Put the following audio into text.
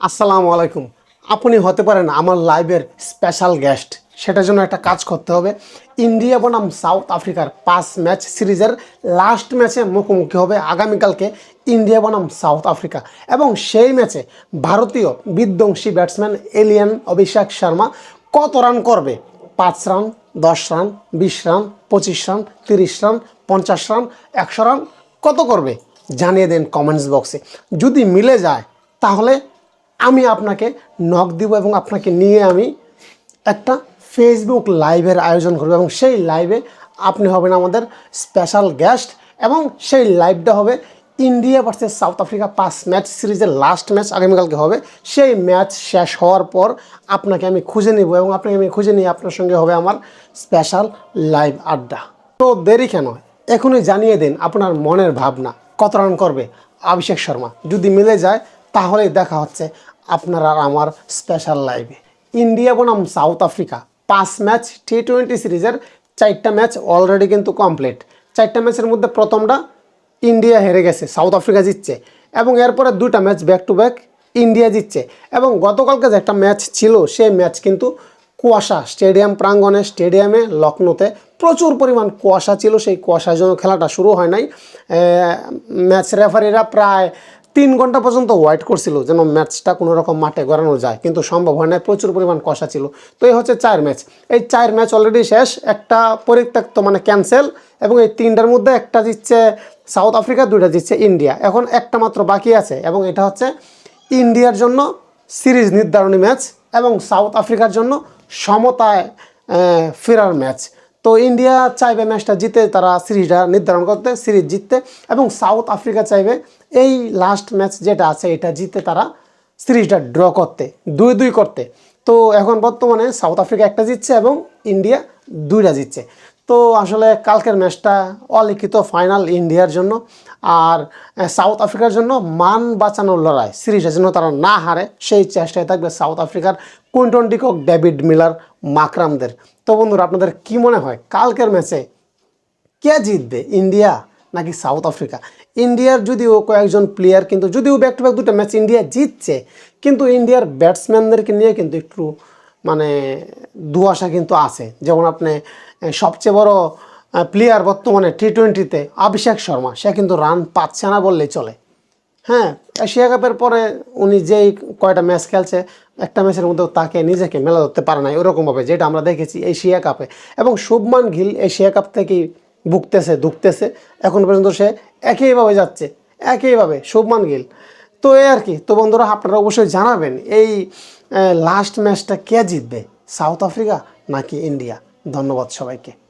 আসসালামু আলাইকুম। আপনি হতে পারেন আমার লাইভের স্পেশাল গেস্ট সেটার জন্য একটা কাজ করতে হবে। ইন্ডিয়া বনাম সাউথ আফ্রিকার পাঁচ ম্যাচ সিরিজের লাস্ট ম্যাচে মুখোমুখি হবে আগামীকালকে ইন্ডিয়া বনাম সাউথ আফ্রিকা। এবং সেই ম্যাচে ভারতীয় বিধ্বংসী ব্যাটসম্যান এলিয়ান অভিষেক শর্মা কত রান করবে? পাঁচ রান দশ রান বিশ রান পঁচিশ রান তিরিশ রান পঞ্চাশ রান একশো রান কত করবে? জানিয়ে দেন কমেন্টস বক্সে যদি মিলে যায়, তাহলে আমি আপনাকে নক দিব এবং আপনাকে নিয়ে আমি একটা ফেসবুক লাইভের আয়োজন করব এবং সেই লাইভে আপনি হবেন আমাদের স্পেশাল গেস্ট এবং সেই লাইভটা হবে ইন্ডিয়া ভার্সেস সাউথ আফ্রিকা পাঁচ ম্যাচ সিরিজের লাস্ট ম্যাচ আগামীকালকে হবে। সেই ম্যাচ শেষ হওয়ার পর আপনাকে আমি খুঁজে নেব এবং আপনাকে আমি খুঁজে নিয়ে আপনার সঙ্গে হবে আমার স্পেশাল লাইভ আড্ডা। তো দেরি কেন? এখনই জানিয়ে দিন আপনার মনের ভাবনা। কত রান করবে? অভিষেক শর্মা। যদি মিলে যায়, তাহলেই দেখা হচ্ছে। আপনার আর আমার স্পেশাল লাইভে ইন্ডিয়া বনাম সাউথ আফ্রিকা। পাঁচ ম্যাচ টি টোয়েন্টি সিরিজের চারটা ম্যাচ অলরেডি কিন্তু কমপ্লিট চারটা ম্যাচের মধ্যে প্রথমটা ইন্ডিয়া হেরে গেছে, সাউথ আফ্রিকা জিতছে। এবং এরপরে দুটা match back to back India জিতছে। এবং গতকালকে যে একটা ম্যাচ ছিল, সেই ম্যাচ কিন্তু কুয়াশা স্টেডিয়াম প্রাঙ্গণে, স্টেডিয়ামে, লখনৌতে প্রচুর পরিমাণ কুয়াশা ছিল। সেই কুয়াশার জন্য খেলাটা শুরু হয় নাই। ম্যাচ রেফারিরা প্রায় তিন ঘণ্টা পর্যন্ত ওয়েট করছিল যেন ম্যাচটা কোনো রকম মাঠে গড়ানো যায়। কিন্তু সম্ভব হয় না প্রচুর পরিমাণ কষা ছিল। তো এই হচ্ছে চার ম্যাচ এই চার ম্যাচ অলরেডি শেষ, একটা পরিত্যক্ত মানে ক্যান্সেল এবং এই তিনটার মধ্যে একটা দিচ্ছে সাউথ আফ্রিকা দুইটা দিচ্ছে ইন্ডিয়া এখন একটা মাত্র বাকি আছে এবং এটা হচ্ছে ইন্ডিয়ার জন্য সিরিজ নির্ধারণী ম্যাচ এবং সাউথ আফ্রিকার জন্য সমতায় ফেরার ম্যাচ তো ইন্ডিয়া চাইবে ম্যাচটা জিতে, তারা সিরিজটা নির্ধারণ করতে, সিরিজ জিততে এবং সাউথ আফ্রিকা চাইবে এই লাস্ট ম্যাচ যেটা আছে, এটা জিতে তারা সিরিজটা ড্র করতে দুই দুই করতে। তো এখন বর্তমানে সাউথ আফ্রিকা একটা জিতছে এবং ইন্ডিয়া দুইটা জিতছে। তো আসলে কালকের ম্যাচটা অলিখিত ফাইনাল ইন্ডিয়ার জন্য আর সাউথ আফ্রিকার জন্য মান বাঁচানোর লড়াই। সিরিজের জন্য তারা না হারে সেই চেষ্টায় থাকবে সাউথ আফ্রিকার Quinton de Kock, David Miller, মাকরামদের। তো বন্ধুরা, আপনাদের কি মনে হয় কালকের ম্যাচে কে জিতবে, ইন্ডিয়া নাকি সাউথ আফ্রিকা? ইন্ডিয়ার যদিও কয়েকজন প্লেয়ার কিন্তু, যদিও ব্যাক টু ব্যাক দুটো ম্যাচ ইন্ডিয়া জিতছে, কিন্তু ইন্ডিয়ার ব্যাটসম্যানদেরকে নিয়ে কিন্তু একটু মানে দুয়াশা কিন্তু আছে। যেমন আপনি সবচেয়ে বড় প্লেয়ার বর্তমানে টি টোয়েন্টিতে অভিষেক শর্মা, সে কিন্তু রান পাচ্ছে না বললেই চলে। হ্যাঁ এশিয়া কাপের পরে উনি যেই কয়টা ম্যাচ খেলছে একটা ম্যাচের মধ্যেও তাকে নিজেকে মেলা ধরতে পারে নাই, ওরকমভাবে, যেটা আমরা দেখেছি এশিয়া কাপে। এবং শুভমান গিল এশিয়া কাপ থেকেই ভুগতেছে, ধুকতেছে। এখন পর্যন্ত সে একইভাবে যাচ্ছে, একইভাবে শুভমান গিল। তো এই আর কি, তো বন্ধুরা, আপনারা অবশ্যই জানাবেন, এই লাস্ট ম্যাচটা কে জিতবে? সাউথ আফ্রিকা নাকি ইন্ডিয়া? ধন্যবাদ সবাইকে।